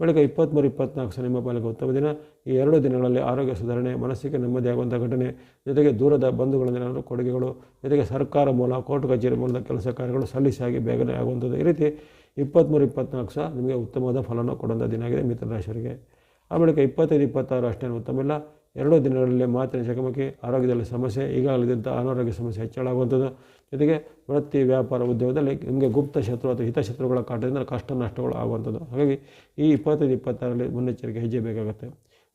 Speaker 1: ಬಳಿಕ ಇಪ್ಪತ್ತ್ಮೂರು ಇಪ್ಪತ್ನಾಲ್ಕು ಸಹ ನಿಮ್ಮ ಪಾಲಿಗೆ ಉತ್ತಮ ದಿನ. ಈ ಎರಡು ದಿನಗಳಲ್ಲಿ ಆರೋಗ್ಯ ಸುಧಾರಣೆ ಮನಸ್ಸಿಗೆ ನೆಮ್ಮದಿಯಾಗುವಂಥ ಘಟನೆ, ಜೊತೆಗೆ ದೂರದ ಏನಾದರೂ ಕೊಡುಗೆಗಳು, ಜೊತೆಗೆ ಸರ್ಕಾರ ಮೂಲ, ಕೋರ್ಟ್ ಕಚೇರಿ ಮೂಲದ ಕೆಲಸ ಕಾರ್ಯಗಳು ಸಲ್ಲಿಸಾಗಿ ಬೇಗನೆ ಆಗುವಂಥದ್ದು ಈ ರೀತಿ ಇಪ್ಪತ್ತ್ಮೂರು ಇಪ್ಪತ್ನಾಲ್ಕು ಸಹ ನಿಮಗೆ ಉತ್ತಮವಾದ ಫಲವನ್ನು ಕೊಡುವಂಥ ದಿನ ಆಗಿದೆ ಮಿಥುನ ರಾಶಿಯವರಿಗೆ ಆ ಬಳಿಕ ಇಪ್ಪತ್ತೈದು, ಇಪ್ಪತ್ತಾರು ಅಷ್ಟೇನು ಉತ್ತಮ ಇಲ್ಲ. ಎರಡು ದಿನಗಳಲ್ಲಿ ಮಾತಿನ ಚಕಮಕಿ, ಆರೋಗ್ಯದಲ್ಲಿ ಸಮಸ್ಯೆ ಈಗಾಗಲಿದ್ದಂಥ ಅನಾರೋಗ್ಯ ಸಮಸ್ಯೆ ಹೆಚ್ಚಳ ಆಗುವಂಥದ್ದು ಜೊತೆಗೆ ವೃತ್ತಿ ವ್ಯಾಪಾರ ಉದ್ಯೋಗದಲ್ಲಿ ನಿಮಗೆ ಗುಪ್ತ ಶತ್ರು ಅಥವಾ ಹಿತಶತ್ರುಗಳ ಕಾಟದಿಂದ ಕಷ್ಟ ನಷ್ಟಗಳು ಆಗುವಂಥದ್ದು. ಹಾಗಾಗಿ ಈ ಇಪ್ಪತ್ತೈದು, ಇಪ್ಪತ್ತಾರರಲ್ಲಿ ಮುನ್ನೆಚ್ಚರಿಕೆ ಹೆಜ್ಜೆ ಬೇಕಾಗುತ್ತೆ.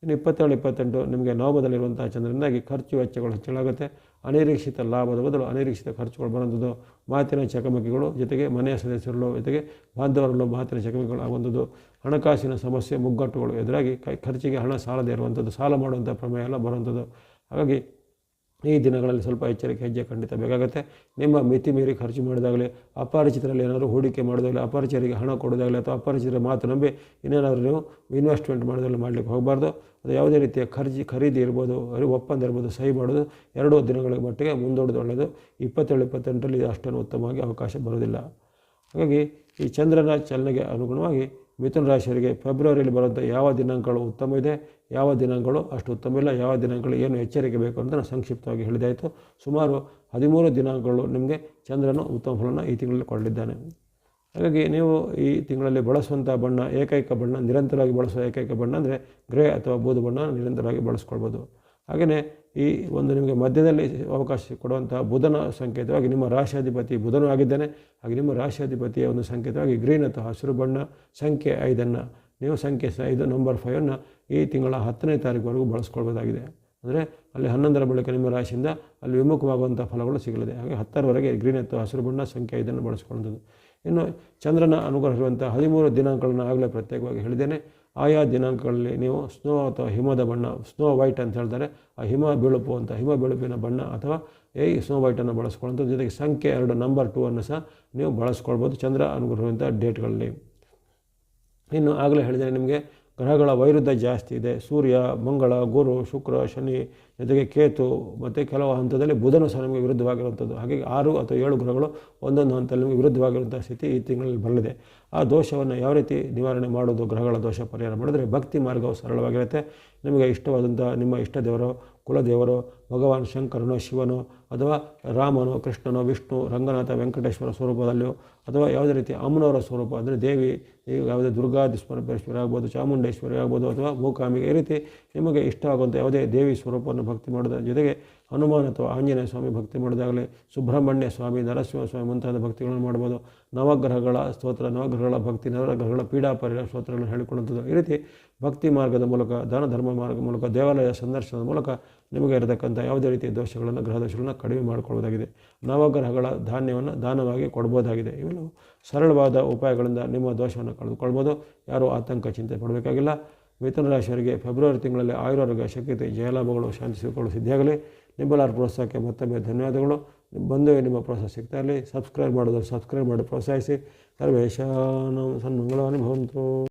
Speaker 1: ಇನ್ನು ಇಪ್ಪತ್ತೇಳು, ಇಪ್ಪತ್ತೆಂಟು ನಿಮಗೆ ಲಾಭದಲ್ಲಿರುವಂತಹ ಚಂದ್ರನಿಂದಾಗಿ ಖರ್ಚು ವೆಚ್ಚಗಳು ಹೆಚ್ಚಳಾಗುತ್ತೆ. ಅನಿರೀಕ್ಷಿತ ಲಾಭದ ಬದಲು ಅನಿರೀಕ್ಷಿತ ಖರ್ಚುಗಳು ಬರುವಂಥದ್ದು ಮಾತಿನ ಚಕಮಕಿಗಳು ಜೊತೆಗೆ ಮನೆಯ ಸದಸ್ಯರಲ್ಲೂ ಜೊತೆಗೆ ಬಾಂಧವರಲ್ಲೂ ಮಾತಿನ ಚಕಮಕಿಗಳು ಆಗುವಂಥದ್ದು. ಹಣಕಾಸಿನ ಸಮಸ್ಯೆ, ಮುಗ್ಗಟ್ಟುಗಳು ಎದುರಾಗಿ ಕೈ, ಖರ್ಚಿಗೆ ಹಣ ಸಾಲದೇ ಇರುವಂಥದ್ದು. ಸಾಲ ಮಾಡುವಂಥ ಪ್ರಮೇಯ ಎಲ್ಲ ಬರುವಂಥದ್ದು. ಹಾಗಾಗಿ ಈ ದಿನಗಳಲ್ಲಿ ಸ್ವಲ್ಪ ಎಚ್ಚರಿಕೆ, ಹೆಜ್ಜೆ ಖಂಡಿತ ಬೇಕಾಗುತ್ತೆ. ನಿಮ್ಮ ಮಿತಿ ಮೀರಿ ಖರ್ಚು ಮಾಡಿದಾಗಲೇ, ಅಪರಿಚಿತರಲ್ಲಿ ಏನಾದರೂ ಹೂಡಿಕೆ ಮಾಡೋದಾಗಲಿ, ಅಪರಿಚಿತರಿಗೆ ಹಣ ಕೊಡೋದಾಗಲಿ ಅಥವಾ ಅಪರಿಚಿತರ ಮಾತು ನಂಬಿ ಇನ್ನೇನಾದರೂ ನೀವು ಇನ್ವೆಸ್ಟ್ಮೆಂಟ್ ಮಾಡೋದ್ರಲ್ಲಿ ಮಾಡಲಿಕ್ಕೆ ಹೋಗಬಾರ್ದು. ಅದು ಯಾವುದೇ ರೀತಿಯ ಖರ್ಚು ಖರೀದಿ ಇರ್ಬೋದು ಒಪ್ಪಂದ ಇರ್ಬೋದು, ಸಹಿ ಮಾಡೋದು ಎರಡೂ ದಿನಗಳ ಮಟ್ಟಿಗೆ ಮುಂದೂಡಿದ ಒಳ್ಳೆಯದು. ಇಪ್ಪತ್ತೇಳು, ಇಪ್ಪತ್ತೆಂಟರಲ್ಲಿ ಇದು ಅಷ್ಟೊಂದು ಉತ್ತಮವಾಗಿ ಅವಕಾಶ ಬರೋದಿಲ್ಲ. ಹಾಗಾಗಿ ಈ ಚಂದ್ರನ ಚಲನೆಗೆ ಅನುಗುಣವಾಗಿ ಮಿಥುನ ರಾಶಿಯವರಿಗೆ ಫೆಬ್ರವರಿಯಲ್ಲಿ ಬರುವಂಥ ಯಾವ ದಿನಾಂಕಗಳು ಉತ್ತಮ ಇದೆ? ಯಾವ ದಿನಗಳು ಅಷ್ಟು ಉತ್ತಮ ಇಲ್ಲ, ಯಾವ ದಿನಗಳು ಏನು ಎಚ್ಚರಿಕೆ ಬೇಕು ಅಂತ ನಾನು ಸಂಕ್ಷಿಪ್ತವಾಗಿ ಹೇಳಿದಾಯಿತು. ಸುಮಾರು ಹದಿಮೂರು ದಿನಾಂಕಗಳು ನಿಮಗೆ ಚಂದ್ರನು ಉತ್ತಮ ಫಲನ ಈ ತಿಂಗಳಲ್ಲಿ ಕೊಡಲಿದ್ದಾನೆ. ಹಾಗಾಗಿ ನೀವು ಈ ತಿಂಗಳಲ್ಲಿ ಬಳಸುವಂಥ ಬಣ್ಣ, ಏಕೈಕ ಬಣ್ಣ, ನಿರಂತರವಾಗಿ ಬಳಸುವ ಏಕೈಕ ಬಣ್ಣ ಅಂದರೆ ಗ್ರೇ ಅಥವಾ ಬೂದು ಬಣ್ಣ ನಿರಂತರವಾಗಿ ಬಳಸ್ಕೊಳ್ಬೋದು. ಹಾಗೆಯೇ ಈ ಒಂದು ನಿಮಗೆ ಮಧ್ಯದಲ್ಲಿ ಅವಕಾಶ ಕೊಡುವಂಥ ಬುಧನ ಸಂಕೇತವಾಗಿ ನಿಮ್ಮ ರಾಶಿಯಾಧಿಪತಿ ಬುಧನೂ ಆಗಿದ್ದಾನೆ. ಹಾಗೆ ನಿಮ್ಮ ರಾಶಿಯಾಧಿಪತಿಯ ಒಂದು ಸಂಕೇತವಾಗಿ ಗ್ರೀನ್ ಅಥವಾ ಹಸಿರು ಬಣ್ಣ, ಸಂಖ್ಯೆ ಐದನ್ನು ನೀವು ಸಂಖ್ಯೆ ಸಹ ಐದು ನಂಬರ್ ಫೈವನ್ನು ಈ ತಿಂಗಳ ಹತ್ತನೇ ತಾರೀಕುವರೆಗೂ ಬಳಸ್ಕೊಳ್ಬೋದಾಗಿದೆ. ಅಂದರೆ ಅಲ್ಲಿ ಹನ್ನೊಂದರ ಬಳಿಕ ನಿಮ್ಮ ರಾಶಿಯಿಂದ ಅಲ್ಲಿ ವಿಮುಖವಾಗುವಂಥ ಫಲಗಳು ಸಿಗಲಿದೆ. ಹಾಗೆ ಹತ್ತರವರೆಗೆ ಗ್ರೀನ್ ಎತ್ತು ಹಸಿರು ಬಣ್ಣ ಸಂಖ್ಯೆ ಇದನ್ನು ಬಳಸ್ಕೊಳ್ಳೋದು ಇನ್ನು ಚಂದ್ರನ ಅನುಗ್ರಹ ಇರುವಂಥ ಹದಿಮೂರು ದಿನಾಂಕಗಳನ್ನು ಆಗಲೇ ಪ್ರತ್ಯೇಕವಾಗಿ ಹೇಳಿದ್ದೇನೆ. ಆಯಾ ದಿನಾಂಕಗಳಲ್ಲಿ ನೀವು ಸ್ನೋ ಅಥವಾ ಹಿಮದ ಬಣ್ಣ, ಸ್ನೋ ವೈಟ್ ಅಂತ ಹೇಳ್ತಾರೆ. ಆ ಹಿಮ ಬಿಳುಪು ಅಂತ ಹಿಮ ಬಿಳುಪಿನ ಬಣ್ಣ ಅಥವಾ ಏ ಸ್ನೋ ವೈಟನ್ನು ಬಳಸ್ಕೊಳ್ಳೋಂಥ ಜೊತೆಗೆ ಸಂಖ್ಯೆ ಎರಡು, ನಂಬರ್ ಟೂ ಅನ್ನು ಸಹ ನೀವು ಬಳಸ್ಕೊಳ್ಬೋದು ಚಂದ್ರ ಅನುಗ್ರಹವಂಥ ಡೇಟ್ಗಳಲ್ಲಿ. ಇನ್ನು ಆಗಲೇ ಹೇಳಿದರೆ ನಿಮಗೆ ಗ್ರಹಗಳ ವೈರುದ್ಧ ಜಾಸ್ತಿ ಇದೆ. ಸೂರ್ಯ ಮಂಗಳ ಗುರು ಶುಕ್ರ ಶನಿ ಜೊತೆಗೆ ಕೇತು ಮತ್ತು ಕೆಲವು ಹಂತದಲ್ಲಿ ಬುಧನು ಸಹ ನಮಗೆ ವಿರುದ್ಧವಾಗಿರುವಂಥದ್ದು. ಹಾಗಾಗಿ ಆರು ಅಥವಾ ಏಳು ಗ್ರಹಗಳು ಒಂದೊಂದು ಹಂತದಲ್ಲಿ ನಮಗೆ ವಿರುದ್ಧವಾಗಿರುವಂಥ ಸ್ಥಿತಿ ಈ ತಿಂಗಳಲ್ಲಿ ಬರಲಿದೆ. ಆ ದೋಷವನ್ನು ಯಾವ ರೀತಿ ನಿವಾರಣೆ ಮಾಡೋದು ಗ್ರಹಗಳ ದೋಷ ಪರಿಹಾರ ಮಾಡಿದರೆ ಭಕ್ತಿ ಮಾರ್ಗವು ಸರಳವಾಗಿರುತ್ತೆ. ನಿಮಗೆ ಇಷ್ಟವಾದಂಥ ನಿಮ್ಮ ಇಷ್ಟ ದೇವರು ಕುಲದೇವರು ಭಗವಾನ್ ಶಂಕರನೋ, ಶಿವನೋ, ಅಥವಾ ರಾಮನೋ, ಕೃಷ್ಣನೋ, ವಿಷ್ಣು, ರಂಗನಾಥ, ವೆಂಕಟೇಶ್ವರ ಸ್ವರೂಪದಲ್ಲಿಯೋ, ಅಥವಾ ಯಾವುದೇ ರೀತಿ ಅಮ್ಮನವರ ಸ್ವರೂಪ ಅಂದರೆ ದೇವಿ ಯಾವುದೇ ದುರ್ಗಾದಿಸ್ವರೂಪೇಶ್ವರಿ ಆಗ್ಬೋದು, ಚಾಮುಂಡೇಶ್ವರಿ ಆಗ್ಬೋದು, ಅಥವಾ ಮೂಕಾಂಬಿಗೆ ಈ ರೀತಿ ನಿಮಗೆ ಇಷ್ಟವಾಗುವಂಥ ಯಾವುದೇ ದೇವಿ ಸ್ವರೂಪವನ್ನು ಭಕ್ತಿ ಮಾಡೋದ ಜೊತೆಗೆ ಹನುಮಾನ್ ಅಥವಾ ಆಂಜನೇಯ ಸ್ವಾಮಿ ಭಕ್ತಿ ಮಾಡೋದಾಗಲಿ ಸುಬ್ರಹ್ಮಣ್ಯ ಸ್ವಾಮಿ ನರಸಿಂಹ ಸ್ವಾಮಿ ಮುಂತಾದ ಭಕ್ತಿಗಳನ್ನು ಮಾಡ್ಬೋದು. ನವಗ್ರಹಗಳ ಸ್ತೋತ್ರ, ನವಗ್ರಹಗಳ ಭಕ್ತಿ ನವಗ್ರಹಗಳ ಪೀಡಾಪರಿಯ ಸ್ತೋತ್ರಗಳನ್ನು ಹೇಳಿಕೊಳ್ಳುವಂಥದ್ದು. ಈ ರೀತಿ ಭಕ್ತಿ ಮಾರ್ಗದ ಮೂಲಕ, ದಾನ ಧರ್ಮ ಮಾರ್ಗದ ಮೂಲಕ, ದೇವಾಲಯ ಸಂದರ್ಶನದ ಮೂಲಕ ನಿಮಗೆ ಇರತಕ್ಕಂಥ ಯಾವುದೇ ರೀತಿಯ ದೋಷಗಳನ್ನು ಗ್ರಹ ದೋಷಗಳನ್ನು ಕಡಿಮೆ ಮಾಡಿಕೊಳ್ಳಬಹುದಾಗಿದೆ ನವಗ್ರಹಗಳ ಧಾನ್ಯವನ್ನು ದಾನವಾಗಿ ಕೊಡ್ಬೋದಾಗಿದೆ. ಇವೆಲ್ಲವೂ ಸರಳವಾದ ಉಪಾಯಗಳಿಂದ ನಿಮ್ಮ ದೋಷವನ್ನು ಕಳೆದುಕೊಳ್ಬೋದು. ಯಾರೂ ಆತಂಕ ಚಿಂತೆ ಪಡಬೇಕಾಗಿಲ್ಲ. ಮಿಥುನ ರಾಶಿಯವರಿಗೆ ಫೆಬ್ರವರಿ ತಿಂಗಳಲ್ಲಿ ಆಯುರ್ವರ್ಗ ಶಕ್ತಿ ಜಯಲಾಭಗಳು, ಶಾಂತಿ ಸಿಗಿಕೊಳ್ಳಲು ಸಿದ್ಧಿಯಾಗಲಿ. ನಿಮ್ಮೆಲ್ಲರ ಪ್ರೋತ್ಸಾಹಕ್ಕೆ ಮತ್ತೊಮ್ಮೆ ಧನ್ಯವಾದಗಳು. ಬಂದು ನಿಮ್ಮ ಪ್ರೋತ್ಸಾಹ ಸಿಗ್ತಾ ಇರಲಿ. ಸಬ್ಸ್ಕ್ರೈಬ್ ಮಾಡೋದು ಸಬ್ಸ್ಕ್ರೈಬ್ ಮಾಡಿ ಪ್ರೋತ್ಸಾಹಿಸಿ. ಸರ್ವೇಶಾನ ಸನ್ಮಂಗಳವಾನಿ ಭವಂತು.